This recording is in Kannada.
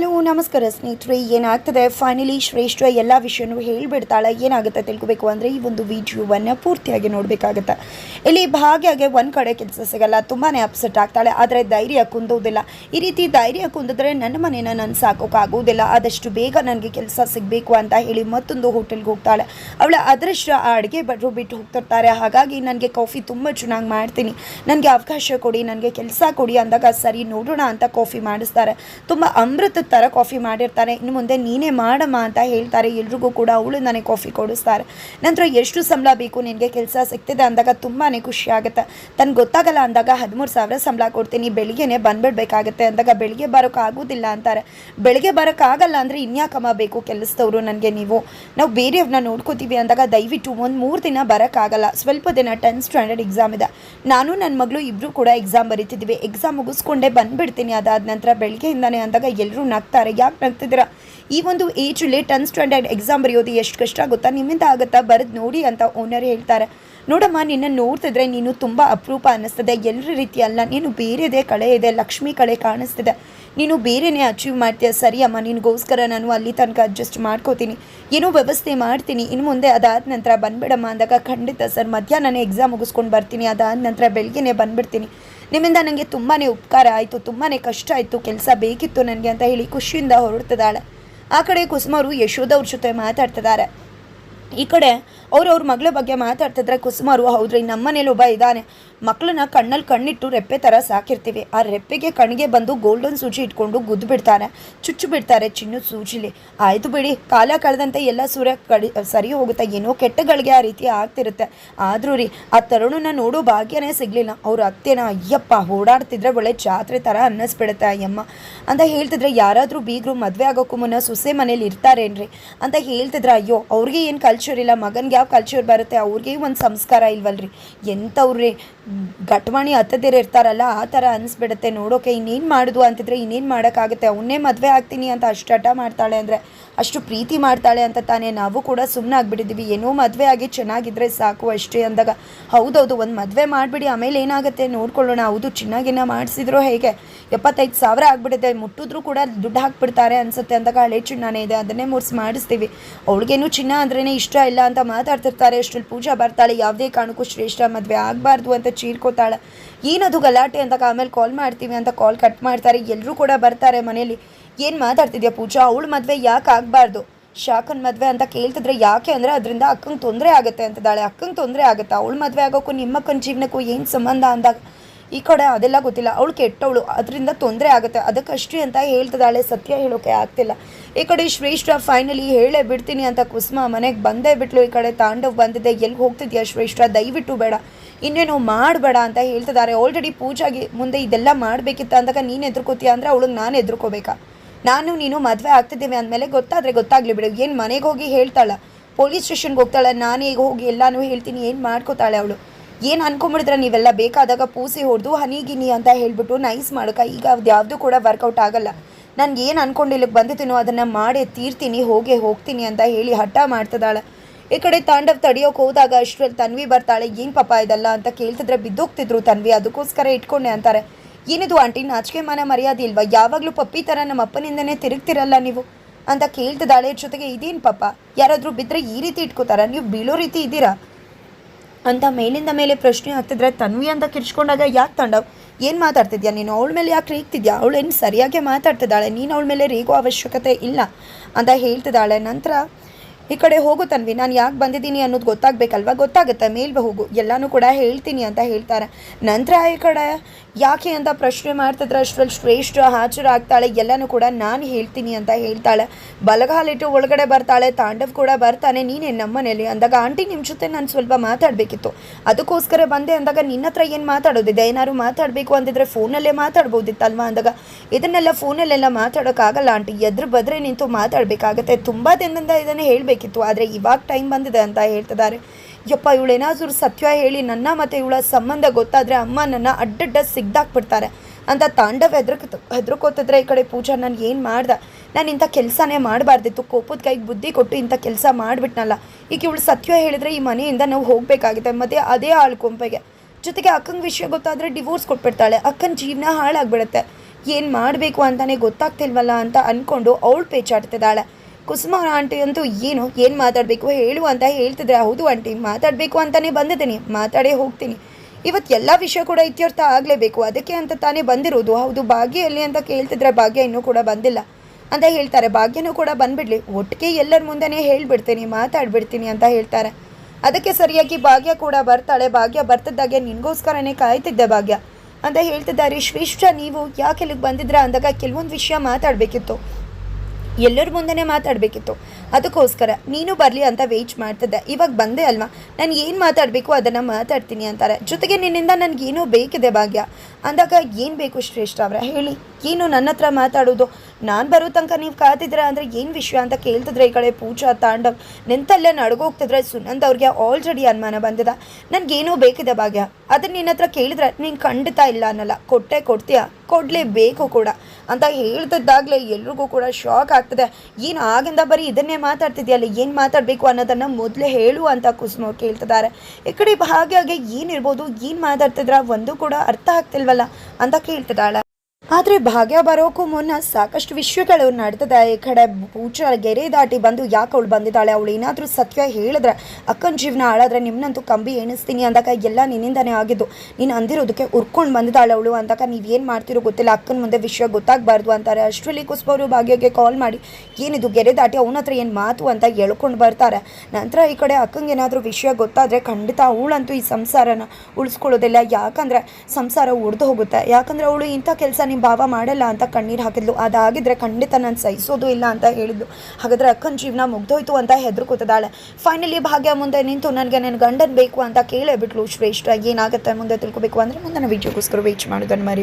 ಹಲೋ, ನಮಸ್ಕಾರ ಸ್ನೇಹಿತರೆ. ಏನಾಗ್ತದೆ? ಫೈನಲಿ ಶ್ರೇಷ್ಠ ಎಲ್ಲ ವಿಷಯನೂ ಹೇಳಿಬಿಡ್ತಾಳೆ. ಏನಾಗುತ್ತೆ ತಿಳ್ಕೊಬೇಕು ಅಂದರೆ ಈ ಒಂದು ವಿಡಿಯೋವನ್ನು ಪೂರ್ತಿಯಾಗಿ ನೋಡಬೇಕಾಗತ್ತೆ. ಇಲ್ಲಿ ಭಾಗ್ಯಗೆ ಒಂದು ಕಡೆ ಕೆಲಸ ಸಿಗಲ್ಲ. ತುಂಬಾ ಅಪ್ಸೆಟ್ ಆಗ್ತಾಳೆ. ಆದರೆ ಧೈರ್ಯ ಕುಂದೋದಿಲ್ಲ. ಈ ರೀತಿ ಧೈರ್ಯ ಕುಂದಿದ್ರೆ ನನ್ನ ಮನೇನ ನಾನು ಸಾಕೋಕ್ಕಾಗೋದಿಲ್ಲ ಆದಷ್ಟು ಬೇಗ ನನಗೆ ಕೆಲಸ ಸಿಗಬೇಕು ಅಂತ ಹೇಳಿ ಮತ್ತೊಂದು ಹೋಟೆಲ್ಗೆ ಹೋಗ್ತಾಳೆ. ಅವಳ ಅದೃಷ್ಟ ಆ ಅಡುಗೆ ಭಟ್ರು ಬಿಟ್ಟು ಹೋಗ್ತಿರ್ತಾರೆ. ಹಾಗಾಗಿ ನನಗೆ ಕಾಫಿ ತುಂಬ ಚೆನ್ನಾಗಿ ಮಾಡ್ತೀನಿ. ನನಗೆ ಅವಕಾಶ ಕೊಡಿ, ನನಗೆ ಕೆಲಸ ಕೊಡಿ ಅಂದಾಗ ಸರಿ ನೋಡೋಣ ಅಂತ ಕಾಫಿ ಮಾಡಿಸ್ತಾರೆ. ತುಂಬ ಅಮೃತದ ಥರ ಕಾಫಿ ಮಾಡಿರ್ತಾರೆ. ಇನ್ನು ಮುಂದೆ ನೀನೇ ಮಾಡಮ್ಮ ಅಂತ ಹೇಳ್ತಾರೆ. ಎಲ್ರಿಗೂ ಕೂಡ ಅವಳು ನನಗೆ ಕಾಫಿ ಕೊಡಿಸ್ತಾರೆ. ನಂತರ ಎಷ್ಟು ಸಂಬಳ ಬೇಕು? ನಿನಗೆ ಕೆಲಸ ಸಿಗ್ತಿದೆ ಅಂದಾಗ ತುಂಬಾ ಖುಷಿ ಆಗುತ್ತೆ. ತನಗೆ ಗೊತ್ತಾಗಲ್ಲ ಅಂದಾಗ ಹದಿಮೂರು ಸಾವಿರ ಸಂಬಳ ಕೊಡ್ತೀನಿ. ಬೆಳಿಗ್ಗೆನೆ ಬಂದ್ಬಿಡ್ಬೇಕಾಗತ್ತೆ ಅಂದಾಗ ಬೆಳಿಗ್ಗೆ ಬರೋಕ್ಕಾಗೋದಿಲ್ಲ ಅಂತಾರೆ. ಬೆಳಿಗ್ಗೆ ಬರೋಕ್ಕಾಗಲ್ಲ ಅಂದರೆ ಇನ್ಯಾಕಮ್ಮ ಬೇಕು ಕೆಲಸದವರು ನನಗೆ ನೀವು? ನಾವು ಬೇರೆಯವ್ರನ್ನ ನೋಡ್ಕೋತೀವಿ ಅಂದಾಗ ದಯವಿಟ್ಟು ಒಂದು ಮೂರು ದಿನ ಬರೋಕ್ಕಾಗಲ್ಲ ಸ್ವಲ್ಪ ದಿನ ಟೆಂತ್ ಸ್ಟ್ಯಾಂಡರ್ಡ್ ಎಕ್ಸಾಮ್ ಇದೆ. ನಾನು ನನ್ನ ಮಗಳು ಇಬ್ಬರು ಕೂಡ ಎಕ್ಸಾಮ್ ಬರೀತಿದ್ದೀವಿ ಎಕ್ಸಾಮ್ ಮುಗಿಸ್ಕೊಂಡೇ ಬಂದ್ಬಿಡ್ತೀನಿ ಅದಾದ ನಂತರ ಬೆಳಗ್ಗೆಯಿಂದಾನೆ ಅಂದಾಗ ಎಲ್ಲರೂ ನಗ್ತಾರೆ ಯಾಕೆ ನಗ್ತಿದ್ದೀರಾ ಈ ಒಂದು ಏಜಲ್ಲಿ ಟೆನ್ ಸ್ಟ್ಯಾಂಡರ್ಡ್ ಎಕ್ಸಾಮ್ ಬರೆಯೋದು ಎಷ್ಟು ಕಷ್ಟ ಆಗುತ್ತಾ ನಿಮ್ಮಿಂದ ಆಗುತ್ತಾ? ಬರೆದು ನೋಡಿ ಅಂತ ಓನರ್ ಹೇಳ್ತಾರೆ. ನೋಡಮ್ಮ, ನಿನ್ನ ನೋಡ್ತಿದ್ರೆ ನೀನು ತುಂಬ ಅಪರೂಪ ಅನ್ನಿಸ್ತದೆ. ಎಲ್ಲರ ರೀತಿ ಅಲ್ಲ. ನೀನು ಬೇರೆದೇ ಕಳೆ ಇದೆ, ಲಕ್ಷ್ಮಿ ಕಳೆ ಕಾಣಿಸ್ತಿದೆ. ನೀನು ಬೇರೆನೇ ಅಚೀವ್ ಮಾಡ್ತೀಯ? ಸರಿ ಅಮ್ಮ ನಿನಗೋಸ್ಕರ ನಾನು ಅಲ್ಲಿ ತನಕ ಅಡ್ಜಸ್ಟ್ ಮಾಡ್ಕೋತೀನಿ. ಏನೋ ವ್ಯವಸ್ಥೆ ಮಾಡ್ತೀನಿ. ಇನ್ನು ಮುಂದೆ ಅದಾದ ನಂತರ ಬಂದ್ಬಿಡಮ್ಮ ಅಂದಾಗ ಖಂಡಿತ ಸರ್ ಮಧ್ಯಾಹ್ನನೇ ಎಕ್ಸಾಮ್ ಮುಗಿಸ್ಕೊಂಡು ಬರ್ತೀನಿ. ಅದಾದ ನಂತರ ಬೆಳಗ್ಗೆನೇ ಬಂದ್ಬಿಡ್ತೀನಿ. ನಿಮ್ಮಿಂದ ನನಗೆ ತುಂಬಾ ಉಪಕಾರ ಆಯಿತು ತುಂಬಾ ಕಷ್ಟ ಆಯಿತು, ಕೆಲಸ ಬೇಕಿತ್ತು ನನಗೆ ಅಂತ ಹೇಳಿ ಖುಷಿಯಿಂದ ಹೊರಡ್ತಿದ್ದಾಳೆ. ಆ ಕಡೆ ಕುಸುಮರು ಯಶೋಧ ಅವ್ರ ಜೊತೆ ಮಾತಾಡ್ತಿದ್ದಾರೆ. ಈ ಕಡೆ ಅವ್ರು ಅವ್ರ ಮಗಳ ಬಗ್ಗೆ ಮಾತಾಡ್ತಿದ್ರೆ ಕುಸುಮಾರು ಹೌದ್ರಿ, ನಮ್ಮನೇಲಿ ಒಬ್ಬ ಇದ್ದಾನೆ. ಮಕ್ಕಳನ್ನ ಕಣ್ಣಲ್ಲಿ ಕಣ್ಣಿಟ್ಟು ರೆಪ್ಪೆ ಥರ ಸಾಕಿರ್ತೀವಿ. ಆ ರೆಪ್ಪೆಗೆ ಕಣ್ಣಿಗೆ ಬಂದು ಗೋಲ್ಡನ್ ಸೂಜಿ ಇಟ್ಕೊಂಡು ಗುದ್ದು ಬಿಡ್ತಾರೆ, ಚುಚ್ಚು ಬಿಡ್ತಾರೆ ಚಿನ್ನದ ಸೂಜಿಲಿ. ಆಯಿತು ಬಿಡಿ, ಕಾಲ ಕಳೆದಂತೆ ಎಲ್ಲ ಸೂರ್ಯ ಕಡಿ ಸರಿ ಹೋಗುತ್ತೆ ಏನೋ ಕೆಟ್ಟಗಳಿಗೆ ಆ ರೀತಿ ಆಗ್ತಿರುತ್ತೆ. ಆದರೂ ರೀ, ಆ ತರುಣನ ನೋಡೋ ಭಾಗ್ಯನೇ ಸಿಗಲಿಲ್ಲ. ಅವ್ರ ಅತ್ತೆನ, ಅಯ್ಯಪ್ಪ, ಓಡಾಡ್ತಿದ್ರೆ ಒಳ್ಳೆ ಜಾತ್ರೆ ಥರ ಅನ್ನಿಸ್ಬಿಡುತ್ತೆ ಅಯ್ಯಮ್ಮ ಅಂತ ಹೇಳ್ತಿದ್ರೆ ಯಾರಾದರೂ ಬೀಗರು ಮದುವೆ ಆಗೋಕ್ಕೂ ಮುನ್ನ ಸೊಸೆ ಮನೇಲಿ ಇರ್ತಾರೇನ್ರಿ? ಅಂತ ಹೇಳ್ತಿದ್ರೆ, ಅಯ್ಯೋ, ಅವ್ರಿಗೆ ಏನು ಕಲ್ಚರ್ ಇಲ್ಲ, ಮಗನಿಗೆ ಯಾವ ಕಲ್ಚರ್ ಬರುತ್ತೆ, ಅವ್ರಿಗೆ ಒಂದು ಸಂಸ್ಕಾರ ಇಲ್ವಲ್ರಿ? ಎಂಥವ್ರಿ ಗಟ್ವಾಣಿ ಹತ್ತದಿರ ಇರ್ತಾರಲ್ಲ, ಆ ಥರ ಅನಿಸ್ಬಿಡುತ್ತೆ. ನೋಡೋಕೆ ಇನ್ನೇನು ಮಾಡೋದು ಅಂತಿದ್ರೆ ಇನ್ನೇನು ಮಾಡೋಕ್ಕಾಗುತ್ತೆ? ಅವನ್ನೇ ಮದುವೆ ಆಗ್ತೀನಿ ಅಂತ ಅಷ್ಟು ಹಠ ಮಾಡ್ತಾಳೆ ಅಂದರೆ, ಅಷ್ಟು ಪ್ರೀತಿ ಮಾಡ್ತಾಳೆ ಅಂತ ತಾನೇ. ನಾವು ಕೂಡ ಸುಮ್ಮನೆ ಆಗ್ಬಿಟ್ಟಿದ್ದೀವಿ. ಏನೋ ಮದುವೆ ಆಗಿ ಚೆನ್ನಾಗಿದ್ದರೆ ಸಾಕು ಅಷ್ಟೇ ಅಂದಾಗ. ಹೌದೌದು, ಒಂದು ಮದುವೆ ಮಾಡಿಬಿಡಿ, ಆಮೇಲೆ ಏನಾಗುತ್ತೆ? ನೋಡ್ಕೊಳ್ಳೋಣ. ಹೌದು ಚಿನ್ನಾಗಿನ ಮಾಡಿಸಿದ್ರು ಹೇಗೆ? ಎಪ್ಪತ್ತೈದು ಸಾವಿರ ಆಗಿಬಿಡುತ್ತೆ. ಮುಟ್ಟಿದ್ರು ಕೂಡ ದುಡ್ಡು ಹಾಕ್ಬಿಡ್ತಾರೆ ಅನ್ಸುತ್ತೆ ಅಂದಾಗ, ಹಳೆ ಚಿನ್ನನೇ ಇದೆ, ಅದನ್ನೇ ಮುರ್ಸಿ ಮಾಡಿಸ್ತೀವಿ. ಅವಳಿಗೇನು ಚಿನ್ನ ಅಂದ್ರೇ ಇಷ್ಟ ಇಲ್ಲ ಅಂತ ಮಾತಾಡ್ತಿರ್ತಾರೆ. ಅಷ್ಟು ಪೂಜಾ ಬರ್ತಾಳೆ. ಯಾವುದೇ ಕಾರಣಕ್ಕೂ ಶ್ರೇಷ್ಠ ಮದುವೆ ಆಗಬಾರ್ದು ಅಂತ ಚೀರ್ಕೋತಾಳೆ. ಏನದು ಗಲಾಟೆ ಅಂತ ಆಮೇಲೆ ಕಾಲ್ ಮಾಡ್ತೀವಿ ಅಂತ ಕಾಲ್ ಕಟ್ ಮಾಡ್ತಾರೆ. ಎಲ್ಲರೂ ಕೂಡ ಬರ್ತಾರೆ ಮನೇಲಿ ಏನು ಮಾತಾಡ್ತಿದ್ಯಾ ಪೂಜಾ? ಅವಳ ಮದುವೆ ಯಾಕೆ ಆಗಬಾರ್ದು? ಶಾಖನ್ ಮದುವೆ ಅಂತ ಕೇಳ್ತಿದ್ರೆ ಯಾಕೆ ಅಂದರೆ ಅದರಿಂದ ಅಕ್ಕಂಗೆ ತೊಂದರೆ ಆಗುತ್ತೆ ಅಂತಿದ್ದಾಳೆ. ಅಕ್ಕಂಗೆ ತೊಂದರೆ ಆಗುತ್ತೆ? ಅವಳ ಮದುವೆ ಆಗೋಕ್ಕೂ ನಿಮ್ಮಕ್ಕನ ಜೀವನಕ್ಕೂ ಏನು ಸಂಬಂಧ? ಅಂದಾಗ ಈ ಕಡೆ ಅದೆಲ್ಲ ಗೊತ್ತಿಲ್ಲ. ಅವಳು ಕೆಟ್ಟವಳು. ಅದರಿಂದ ತೊಂದರೆ ಆಗುತ್ತೆ. ಅದಕ್ಕಷ್ಟೇ ಅಂತ ಹೇಳ್ತದಾಳೆ ಸತ್ಯ ಹೇಳೋಕೆ ಆಗ್ತಿಲ್ಲ. ಈ ಕಡೆ ಶ್ರೇಷ್ಠ ಫೈನಲಿ ಹೇಳೇ ಬಿಡ್ತೀನಿ ಅಂತ ಕುಸುಮ ಮನೆಗೆ ಬಂದೇ ಬಿಟ್ಲು. ಈ ಕಡೆ ತಾಂಡವ್ ಬಂದಿದೆ. ಎಲ್ಲಿ ಹೋಗ್ತಿದ್ಯಾ ಶ್ರೇಷ್ಠ? ದಯವಿಟ್ಟು ಬೇಡ. ಇನ್ನೇನು ಮಾಡಬೇಡ ಅಂತ ಹೇಳ್ತಿದ್ದಾರೆ. ಆಲ್ರೆಡಿ ಪೂಜಾಗಿ ಮುಂದೆ ಇದೆಲ್ಲ ಮಾಡಬೇಕಿತ್ತು ಅಂದಾಗ ನೀನು ಎದುರ್ಕೋತೀಯ ಅಂದರೆ ಅವಳಿಗೆ ನಾನು ಎದುರ್ಕೋಬೇಕಾ ನಾನು, ನೀನು ಮದುವೆ ಆಗ್ತಿದ್ದೀವಿ ಅಂದಮೇಲೆ ಗೊತ್ತಾದರೆ ಗೊತ್ತಾಗಲಿ ಬಿಡು. ಏನು ಮನೆಗೆ ಹೋಗಿ ಹೇಳ್ತಾಳೆ? ಪೊಲೀಸ್ ಸ್ಟೇಷನ್ಗೆ ಹೋಗ್ತಾಳೆ. ನಾನೇ ಹೋಗಿ ಎಲ್ಲನೂ ಹೇಳ್ತೀನಿ. ಏನು ಮಾಡ್ಕೋತಾಳೆ ಅವಳು? ಏನು ಅನ್ಕೊಂಬಿಡಿದ್ರೆ ನೀವೆಲ್ಲ ಬೇಕಾದಾಗ ಪೂಸಿ ಹೊಡೆದು ಹನಿ ಗಿನಿ ಅಂತ ಹೇಳ್ಬಿಟ್ಟು ನೈಸ್ ಮಾಡೋಕೆ ಈಗ ಅದು ಯಾವುದೂ ಕೂಡ ವರ್ಕೌಟ್ ಆಗಲ್ಲ. ನಾನು ಏನು ಅನ್ಕೊಂಡು ಇಲ್ಲಿಗೆ ಬಂದಿದ್ದೀನೋ ಅದನ್ನು ಮಾಡೇ ತೀರ್ತೀನಿ, ಹೋಗೇ ಹೋಗ್ತೀನಿ ಅಂತ ಹೇಳಿ ಹಠ ಮಾಡ್ತಿದ್ದಾಳೆ. ಈ ಕಡೆ ತಾಂಡವ್ ತಡಿಯೋಕೆ ಹೋದಾಗ ಅಷ್ಟರಲ್ಲಿ ತನ್ವಿ ಬರ್ತಾಳೆ, ಏನು ಪಾಪ ಇದಲ್ಲ? ಅಂತ ಕೇಳ್ತಿದ್ರೆ ಬಿದ್ದೋಗ್ತಿದ್ರು ತನ್ವಿ, ಅದಕ್ಕೋಸ್ಕರ ಇಟ್ಕೊಂಡೆ ಅಂತಾರೆ. ಏನಿದು ಆಂಟಿ, ನಾಚಿಕೆ ಮನೆ ಮರ್ಯಾದೆ ಇಲ್ವಾ? ಯಾವಾಗಲೂ ಪಪ್ಪಿ ಥರ ನಮ್ಮ ಅಪ್ಪನಿಂದನೇ ತಿರುಗ್ತಿರಲ್ಲ ನೀವು? ಅಂತ ಕೇಳ್ತಿದ್ದಾಳೆ. ಜೊತೆಗೆ, ಇದೇನು ಪಾಪ? ಯಾರಾದರೂ ಬಿದ್ದರೆ ಈ ರೀತಿ ಇಟ್ಕೋತಾರ? ನೀವು ಬೀಳೋ ರೀತಿ ಇದ್ದೀರಾ? ಅಂತ ಮೇಲಿಂದ ಮೇಲೆ ಪ್ರಶ್ನೆ ಆಗ್ತಿದ್ರೆ ತನ್ವಿ ಅಂತ ಕಿರ್ಚ್ಕೊಂಡಾಗ ಯಾಕೆ ತಂಡವ್? ಏನು ಮಾತಾಡ್ತಿದ್ಯಾ ನೀನು? ಅವಳ ಮೇಲೆ ಯಾಕೆ ರೇಗ್ತಿದ್ಯಾ? ಅವಳು ಏನು ಸರಿಯಾಗಿ ಮಾತಾಡ್ತಿದ್ದಾಳೆ? ನೀನು ಅವಳ ಮೇಲೆ ರೇಗೋ ಅವಶ್ಯಕತೆ ಇಲ್ಲ ಅಂತ ಹೇಳ್ತಿದ್ದಾಳೆ. ನಂತರ ಈ ಕಡೆ ಹೋಗು ತನ್ವಿ, ನಾನು ಯಾಕೆ ಬಂದಿದ್ದೀನಿ ಅನ್ನೋದು ಗೊತ್ತಾಗಬೇಕಲ್ವ? ಗೊತ್ತಾಗುತ್ತೆ, ಮೇಲ್ವೆ ಹೋಗು. ಎಲ್ಲಾನು ಕೂಡ ಹೇಳ್ತೀನಿ ಅಂತ ಹೇಳ್ತಾರೆ. ನಂತರ ಈ ಕಡೆ ಯಾಕೆ ಅಂತ ಪ್ರಶ್ನೆ ಮಾಡ್ತಿದ್ರೆ ಅಷ್ಟರಲ್ಲಿ ಶ್ರೇಷ್ಠ ಹಾಜರಾಗ್ತಾಳೆ ಎಲ್ಲನೂ ಕೂಡ ನಾನು ಹೇಳ್ತೀನಿ ಅಂತ ಹೇಳ್ತಾಳೆ. ಬಲಗಾಲಿಟ್ಟು ಒಳಗಡೆ ಬರ್ತಾಳೆ. ತಾಂಡವ್ ಕೂಡ ಬರ್ತಾನೆ. ನೀನೇ ನಮ್ಮನೇಲಿ? ಅಂದಾಗ ಆಂಟಿ ನಿಮ್ಮ ಜೊತೆ ನಾನು ಸ್ವಲ್ಪ ಮಾತಾಡಬೇಕಿತ್ತು. ಅದಕ್ಕೋಸ್ಕರ ಬಂದೆ ಅಂದಾಗ ನಿನ್ನ ಹತ್ರ ಏನು ಮಾತಾಡೋದಿದೆ? ಏನಾದ್ರು ಮಾತಾಡಬೇಕು ಅಂದಿದ್ರೆ ಫೋನಲ್ಲೇ ಮಾತಾಡ್ಬೋದಿತ್ತಲ್ವಾ ಅಂದಾಗ? ಇದನ್ನೆಲ್ಲ ಫೋನಲ್ಲೆಲ್ಲ ಮಾತಾಡೋಕ್ಕಾಗಲ್ಲ ಆಂಟಿ. ಎದ್ರ ಬದ್ರೆ ನಿಂತು ಮಾತಾಡಬೇಕಾಗತ್ತೆ. ತುಂಬ ದಿನದಿಂದ ಇದನ್ನೇ ಹೇಳಬೇಕಿತ್ತು ಆದರೆ ಇವಾಗ ಟೈಮ್ ಬಂದಿದೆ ಅಂತ ಹೇಳ್ತಿದ್ದಾರೆ. ಯಪ್ಪ ಏನಾದರೂ ಸತ್ಯ ಹೇಳಿ ನನ್ನ ಮತ್ತು ಇವಳ ಸಂಬಂಧ ಗೊತ್ತಾದರೆ ಅಮ್ಮ ನನ್ನ ಅಡ್ಡಡ್ಡ ಸಿಗ್ದಾಕ್ಬಿಡ್ತಾರೆ ಅಂತ ತಾಂಡವ ಹೆದ್ರಕ್ ಹೆದ್ರಕೋತಿದ್ರೆ ಈ ಕಡೆ ಪೂಜಾ, ನಾನು ಏನು ಮಾಡ್ದೆ? ನಾನು ಇಂಥ ಕೆಲಸನೇ ಮಾಡಬಾರ್ದಿತ್ತು. ಕೋಪದ ಕೈಗೆ ಬುದ್ಧಿ ಕೊಟ್ಟು ಇಂಥ ಕೆಲಸ ಮಾಡಿಬಿಟ್ನಲ್ಲ. ಈಗ ಇವಳು ಸತ್ಯ ಹೇಳಿದ್ರೆ ಈ ಮನೆಯಿಂದ ನಾವು ಹೋಗಬೇಕಾಗುತ್ತೆ. ಮತ್ತು ಅದೇ ಆಳು ಕೊಂಪೆಗೆ. ಜೊತೆಗೆ ಅಕ್ಕಂಗೆ ವಿಷಯ ಗೊತ್ತಾದರೆ ಡಿವೋರ್ಸ್ ಕೊಟ್ಬಿಡ್ತಾಳೆ. ಅಕ್ಕನ ಜೀವನ ಹಾಳಾಗ್ಬಿಡುತ್ತೆ. ಏನು ಮಾಡಬೇಕು ಅಂತಲೇ ಗೊತ್ತಾಗ್ತಿಲ್ವಲ್ಲ ಅಂತ ಅಂದ್ಕೊಂಡು ಅವಳು ಪೇಚಾಡ್ತಿದ್ದಾಳೆ. ಕುಸುಮ ಆಂಟಿ ಅಂತೂ ಏನು ಏನು ಮಾತಾಡಬೇಕು, ಹೇಳು ಅಂತ ಹೇಳ್ತಿದ್ರೆ ಹೌದು ಆಂಟಿ, ಮಾತಾಡಬೇಕು ಅಂತಲೇ ಬಂದಿದ್ದೀನಿ, ಮಾತಾಡೇ ಹೋಗ್ತೀನಿ. ಇವತ್ತು ಎಲ್ಲ ವಿಷಯ ಕೂಡ ಇತ್ಯರ್ಥ ಆಗಲೇಬೇಕು, ಅದಕ್ಕೆ ಅಂತ ತಾನೇ ಬಂದಿರೋದು, ಹೌದು ಭಾಗ್ಯ ಎಲ್ಲಿ ಅಂತ ಕೇಳ್ತಿದ್ರೆ ಭಾಗ್ಯ ಇನ್ನೂ ಕೂಡ ಬಂದಿಲ್ಲ ಅಂತ ಹೇಳ್ತಾರೆ, ಭಾಗ್ಯನೂ ಕೂಡ ಬಂದ್ಬಿಡಲಿ, ಒಟ್ಟಿಗೆ ಎಲ್ಲರ ಮುಂದೆನೇ ಹೇಳಿಬಿಡ್ತೀನಿ, ಮಾತಾಡ್ಬಿಡ್ತೀನಿ ಅಂತ ಹೇಳ್ತಾರೆ. ಅದಕ್ಕೆ ಸರಿಯಾಗಿ ಭಾಗ್ಯ ಕೂಡ ಬರ್ತಾಳೆ, ಭಾಗ್ಯ ಬರ್ತಿದ್ದಾಗೆ, ನಿನಗೋಸ್ಕರನೇ ಕಾಯ್ತಿದ್ದೆ ಭಾಗ್ಯ ಅಂತ ಹೇಳ್ತಿದ್ದಾರೆ ಶ್ರೇಷ್ಠ ನೀವು ಯಾಕೆ ಇಲ್ಲಿಗೆ ಬಂದಿದ್ರ ಅಂದಾಗ, ಕೆಲವೊಂದು ವಿಷಯ ಮಾತಾಡಬೇಕಿತ್ತು. ಎಲ್ಲರ ಮುಂದೆನೇ ಮಾತಾಡಬೇಕಿತ್ತು. ಅದಕ್ಕೋಸ್ಕರ ನೀನು ಬರಲಿ ಅಂತ ವೆಯ್ಟ್ ಮಾಡ್ತಿದ್ದೆ. ಇವಾಗ ಬಂದೆ ಅಲ್ವಾ? ನಾನು ಏನು ಮಾತಾಡಬೇಕು ಅದನ್ನು ಮಾತಾಡ್ತೀನಿ ಅಂತಾರೆ. ಜೊತೆಗೆ ನಿನ್ನಿಂದ ನನಗೇನೋ ಬೇಕಿದೆ ಭಾಗ್ಯ. ಅಂದಾಗ ಏನು ಬೇಕು ಶ್ರೇಷ್ಠ ಅವರೇ? ಹೇಳಿ. ಏನು ನನ್ನ ಹತ್ರ ಮಾತಾಡೋದು? ನಾನು ಬರೋ ತನಕ ನೀವು ಕಾತಿದ್ರ ಅಂದರೆ ಏನು ವಿಷಯ ಅಂತ ಕೇಳ್ತಿದ್ರೆ ಈ ಕಡೆ ಪೂಜಾ, ತಾಂಡವ್ ನಿಂತಲ್ಲೇ ನಡ್ಗೋಗ್ತಿದ್ರೆ ಸುನಂದ್ ಅವ್ರಿಗೆ ಆಲ್ರೆಡಿ ಅನುಮಾನ ಬಂದಿದೆ. ನನಗೇನೋ ಬೇಕಿದೆ ಭಾಗ್ಯ. ಅದನ್ನ ನಿನ್ನ ಹತ್ರ ಕೇಳಿದ್ರೆ ನೀನು ಖಂಡಿತ ಇಲ್ಲ ಅನ್ನಲ್ಲ. ಕೊಟ್ಟೆ ಕೊಡ್ತೀಯಾ? ಕೊಡಲೇಬೇಕು ಕೂಡ. ಅಂತ ಹೇಳ್ತಿದ್ದಾಗಲೇ ಎಲ್ರಿಗೂ ಕೂಡ ಶಾಕ್ ಆಗ್ತದೆ. ಏನು ಆಗಿಂದ ಬರೀ ಇದನ್ನೇ ಮಾತಾಡ್ತಿದ್ಯಲ್ಲ, ಏನು ಮಾತಾಡಬೇಕು ಅನ್ನೋದನ್ನು ಮೊದಲೇ ಹೇಳು ಅಂತ ಕುಸುಮ ಕೇಳ್ತಿದ್ದಾರೆ. ಈ ಕಡೆ ಭಾಗ್ಯಾಗೆ ಏನಿರ್ಬೋದು ಏನು ಮಾತಾಡ್ತಿದ್ರ ಒಂದು ಕೂಡ ಅರ್ಥ ಆಗ್ತಿಲ್ವಲ್ಲ ಅಂತ ಕೇಳ್ತಿದ್ದಾಳೆ. ಆದರೆ ಭಾಗ್ಯ ಬರೋಕ್ಕೂ ಮುನ್ನ ಸಾಕಷ್ಟು ವಿಷಯಗಳು ನಡೆದಿದೆ. ಈ ಕಡೆ ಪೂಜಾ ಗೆರೆ ದಾಟಿ ಬಂದು ಯಾಕೆ ಅವಳು ಬಂದಿದ್ದಾಳೆ? ಅವಳು ಏನಾದರೂ ಸತ್ಯ ಹೇಳಿದ್ರೆ ಅಕ್ಕನ ಜೀವನ ಹಾಳಾದ್ರೆ ನಿಮ್ಮನ್ನಂತೂ ಕಂಬಿ ಎಣಿಸ್ತೀನಿ ಅಂದಾಗ ಎಲ್ಲ ನಿನ್ನಿಂದನೇ ಆಗಿದ್ದು. ನೀನು ಅಂದಿರೋದಕ್ಕೆ ಉರ್ಕೊಂಡು ಬಂದಿದ್ದಾಳೆ ಅವಳು ಅಂದಾಗ ನೀವೇನು ಮಾಡ್ತಿರೋ ಗೊತ್ತಿಲ್ಲ. ಅಕ್ಕನ ಮುಂದೆ ವಿಷಯ ಗೊತ್ತಾಗಬಾರ್ದು ಅಂತಾರೆ. ಅಷ್ಟರಲ್ಲಿ ಕುಸ್ಬವರು ಭಾಗ್ಯಗೆ ಕಾಲ್ ಮಾಡಿ, ಏನಿದು ಗೆರೆ ದಾಟಿ ಅವನ ಹತ್ರ ಏನು ಮಾತು? ಅಂತ ಹೇಳ್ಕೊಂಡು ಬರ್ತಾರೆ. ನಂತರ ಈ ಕಡೆ ಅಕ್ಕಂಗೆ ಏನಾದರೂ ವಿಷಯ ಗೊತ್ತಾದರೆ ಖಂಡಿತ ಅವಳಂತೂ ಈ ಸಂಸಾರನ ಉಳಿಸ್ಕೊಳ್ಳೋದಿಲ್ಲ. ಯಾಕಂದರೆ ಸಂಸಾರ ಒಡೆದು ಹೋಗುತ್ತೆ. ಯಾಕಂದರೆ ಅವಳು ಇಂಥ ಕೆಲಸ ನಿಮ್ಮ ಭಾವ ಮಾಡಲ್ಲ ಅಂತ ಕಣ್ಣೀರು ಹಾಕಿದ್ಲು. ಅದಾಗಿದ್ರೆ ಖಂಡಿತ ನಾನು ಸಹಿಸೋದು ಇಲ್ಲ ಅಂತ ಹೇಳಿದ್ಲು. ಹಾಗಾದ್ರೆ ಅಕ್ಕನ ಜೀವನ ಮುಗ್ದೋಯ್ತು ಅಂತ ಹೆದರ್ಕೋತಿದ್ದಾಳೆ. ಫೈನಲಿ ಭಾಗ್ಯ ಮುಂದೆ ನಿಂತು, ನನಗೆ ನನ್ನ ಗಂಡನ್ ಬೇಕು ಅಂತ ಕೇಳೇ ಬಿಟ್ಲು ಶ್ರೇಷ್ಠ. ಏನಾಗುತ್ತೆ ಮುಂದೆ ತಿಳ್ಕೊಬೇಕು ಅಂದರೆ ಮುಂದಿನ ವಿಡಿಯೋಗೋಸ್ಕರ ವೇಟ್ ಮಾಡೋದನ್ನು ಮರಿ